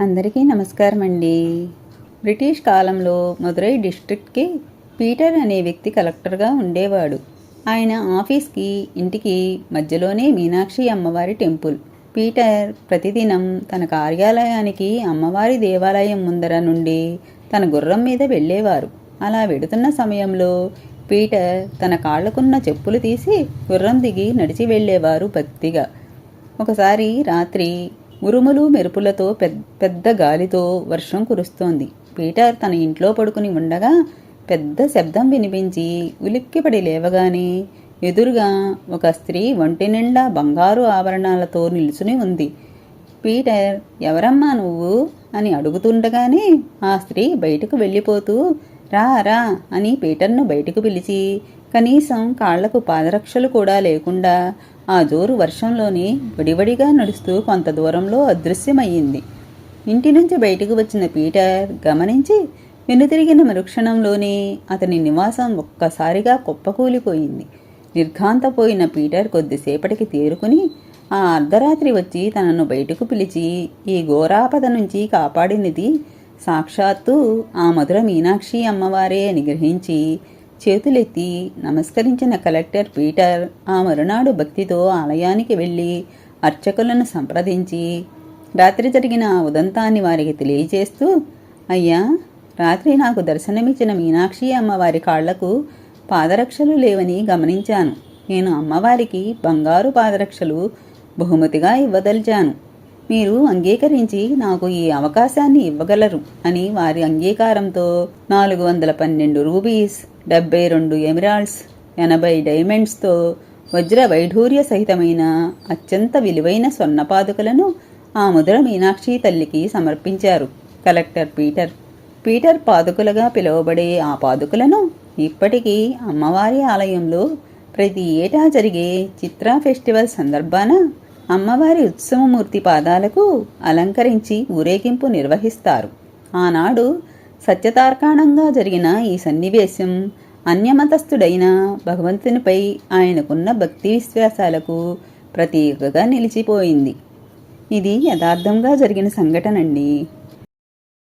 అందరికీ నమస్కారం అండి బ్రిటిష్ కాలంలో మదురై డిస్ట్రిక్ట్కి పీటర్ అనే వ్యక్తి కలెక్టర్గా ఉండేవాడు. ఆయన ఆఫీస్కి ఇంటికి మధ్యలోనే మీనాక్షి అమ్మవారి టెంపుల్. పీటర్ ప్రతిదినం తన కార్యాలయానికి అమ్మవారి దేవాలయం ముందర నుండి తన గుర్రం మీద వెళ్ళేవారు. అలా వెడుతున్న సమయంలో పీటర్ తన కాళ్ళకున్న చెప్పులు తీసి గుర్రం దిగి నడిచి వెళ్ళేవారు భక్తిగా. ఒకసారి రాత్రి ఉరుములు మెరుపులతో పెద్ద పెద్ద గాలితో వర్షం కురుస్తోంది. పీటర్ తన ఇంట్లో పడుకుని ఉండగా పెద్ద శబ్దం వినిపించి ఉలిక్కిపడి లేవగానే ఎదురుగా ఒక స్త్రీ ఒంటి నిండా బంగారు ఆభరణాలతో నిలుచుని ఉంది. పీటర్ ఎవరమ్మా నువ్వు? అని అడుగుతుండగానే ఆ స్త్రీ బయటకు వెళ్ళిపోతూ రా రా అని పీటర్ను బయటకు పిలిచి కనీసం కాళ్ళకు పాదరక్షలు కూడా లేకుండా ఆ జోరు వర్షంలోని వడివడిగా నడుస్తూ కొంత దూరంలో అదృశ్యమయ్యింది. ఇంటి నుంచి బయటకు వచ్చిన పీటర్ గమనించి వెనుతిరిగిన మరుక్షణంలోనే అతని నివాసం ఒక్కసారిగా కుప్పకూలిపోయింది. నిర్ఘాంతపోయిన పీటర్ కొద్దిసేపటికి తేరుకుని ఆ అర్ధరాత్రి వచ్చి తనను బయటకు పిలిచి ఈ ఘోరాపద నుంచి కాపాడినది సాక్షాత్తు ఆ మధుర మీనాక్షి అమ్మవారే అని గ్రహించి చేతులెత్తి నమస్కరించిన కలెక్టర్ పీటర్ ఆ మరునాడు భక్తితో ఆలయానికి వెళ్ళి అర్చకులను సంప్రదించి రాత్రి జరిగిన ఉదంతాన్ని వారికి తెలియజేస్తూ అయ్యా రాత్రి నాకు దర్శనమిచ్చిన మీనాక్షి అమ్మవారి కాళ్ళకు పాదరక్షలు లేవని గమనించాను. నేను అమ్మవారికి బంగారు పాదరక్షలు బహుమతిగా ఇవ్వదలిచాను. మీరు అంగీకరించి నాకు ఈ అవకాశాన్ని ఇవ్వగలరు అని వారి అంగీకారంతో నాలుగు వందల పన్నెండు రూబీస్ డెబ్బై రెండు ఎమిరాల్డ్స్ ఎనభై డైమండ్స్తో వజ్ర వైఢూర్య సహితమైన అత్యంత విలువైన స్వర్ణ పాదుకలను ఆ ముద్ర మీనాక్షి తల్లికి సమర్పించారు. కలెక్టర్ పీటర్ పీటర్ పాదుకలుగా పిలువబడే ఆ పాదుకలను ఇప్పటికీ అమ్మవారి ఆలయంలో ప్రతి ఏటా జరిగే చిత్రా ఫెస్టివల్ సందర్భాన అమ్మవారి ఉత్సవమూర్తి పాదాలకు అలంకరించి ఊరేగింపు నిర్వహిస్తారు. ఆనాడు సత్యతార్కాణంగా జరిగిన ఈ సన్నివేశం అన్యమతస్థుడైన భగవంతునిపై ఆయనకున్న భక్తి విశ్వాసాలకు ప్రతీకగా నిలిచిపోయింది. ఇది యథార్థంగా జరిగిన సంఘటనండి.